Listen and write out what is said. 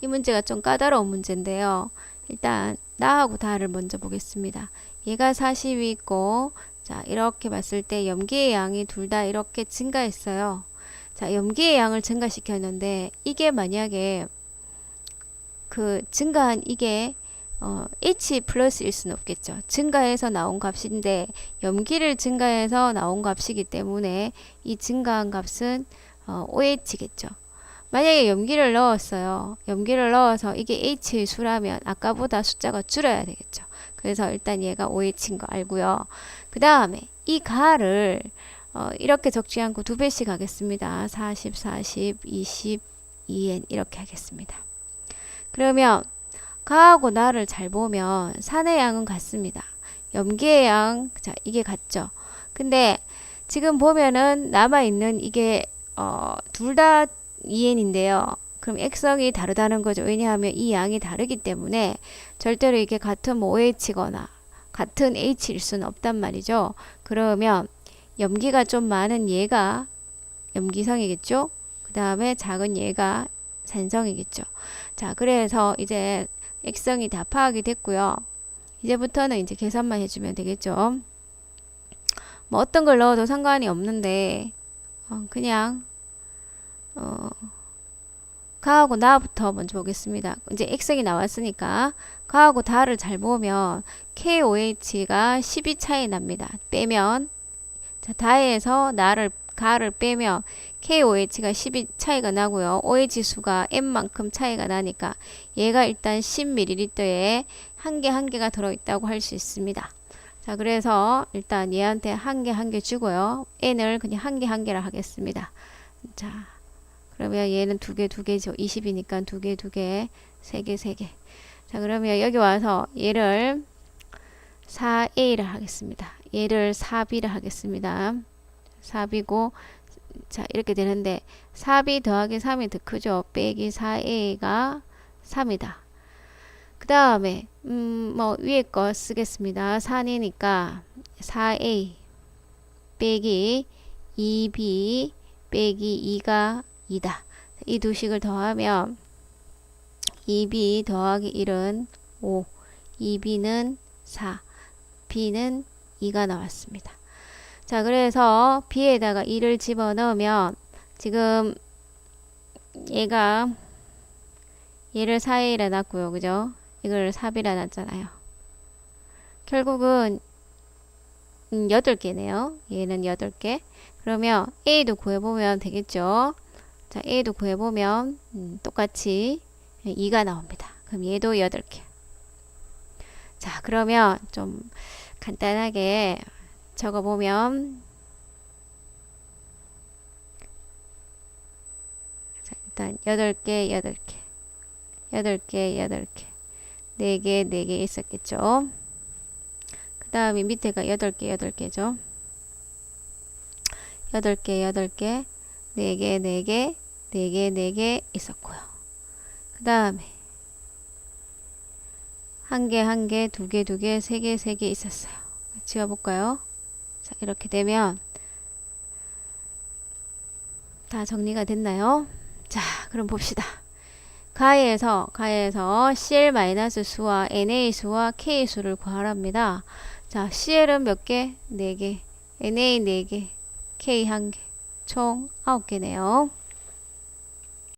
이 문제가 좀 까다로운 문제인데요. 일단 나하고 다를 먼저 보겠습니다. 얘가 40이 있고 자 이렇게 봤을 때 염기의 양이 둘 다 이렇게 증가했어요. 자 염기의 양을 증가시켰는데 이게 만약에 그 증가한 이게 어, H 플러스일 수는 없겠죠. 증가해서 나온 값인데 염기를 증가해서 나온 값이기 때문에 이 증가한 값은 어, OH겠죠. 만약에 염기를 넣었어요. 염기를 넣어서 이게 H의 수라면 아까보다 숫자가 줄어야 되겠죠. 그래서 일단 얘가 OH인 거 알고요. 그 다음에 이 가를 어, 이렇게 적지 않고 두 배씩 하겠습니다. 40, 40, 20, 2n 이렇게 하겠습니다. 그러면 가하고 나를 잘 보면 산의 양은 같습니다. 염기의 양, 자 이게 같죠. 근데 지금 보면은 남아 있는 이게 어, 둘 다 2n인데요. 그럼 액성이 다르다는 거죠. 왜냐하면 이 양이 다르기 때문에 절대로 이게 같은 뭐 OH거나 같은 H일 수는 없단 말이죠. 그러면 염기가 좀 많은 얘가 염기성이겠죠. 그 다음에 작은 얘가 산성이겠죠. 자, 그래서 이제 액성이 다 파악이 됐고요. 이제부터는 이제 계산만 해주면 되겠죠. 뭐 어떤 걸 넣어도 상관이 없는데 어, 그냥 어, 가하고 나부터 먼저 보겠습니다. 이제 액성이 나왔으니까 가하고 다를 잘 보면 KOH가 12 차이 납니다. 빼면 자, 다에서 나를 가를 빼면 KOH가 12 차이가 나고요. OH 수가 M만큼 차이가 나니까 얘가 일단 10ml에 한 개 한 개가 들어있다고 할 수 있습니다. 자, 그래서 일단 얘한테 한 개 한 개 주고요. N을 그냥 한 개 한 개라 하겠습니다. 자, 그러면 얘는 두 개 두 개죠. 20이니까 두 개 두 개, 세 개 세 개. 자, 그러면 여기 와서 얘를 4A를 하겠습니다. 얘를 4B를 하겠습니다. 4B고 자 이렇게 되는데 4B 더하기 3이 더 크죠. 빼기 4A가 3이다. 그 다음에 음, 뭐 위에 거 쓰겠습니다. 4니까 4A 빼기 2B 빼기 2가 2다. 이 두 식을 더하면 2B 더하기 1은 5, 2B는 4, B는 2가 나왔습니다. 자, 그래서 B에다가 2를 집어넣으면 지금 얘가 얘를 4A라 놨고요. 그죠? 이걸 4B라 놨잖아요. 결국은 음, 8개네요. 얘는 8개. 그러면 A도 구해보면 되겠죠. 자, A도 구해보면 음, 똑같이 2가 나옵니다. 그럼 얘도 8개. 자, 그러면 좀 간단하게 적어보면 자, 일단 8개, 8개, 8개, 8개, 4개, 4개 있었겠죠. 그 다음에 밑에가 8개, 8개죠. 8개, 8개, 4개, 4개, 4개, 4개 있었고요. 그 다음에 한 개, 한 개, 두 개, 두 개, 세 개, 세개 있었어요. 지워볼까요? 자, 이렇게 되면 다 정리가 됐나요? 자, 그럼 봅시다. 가에서 가에서 CL-수와 NA 수와 K 수를 구하랍니다. 자, CL은 몇 개? 4개. NA 4개. K 1개. 총 9개네요.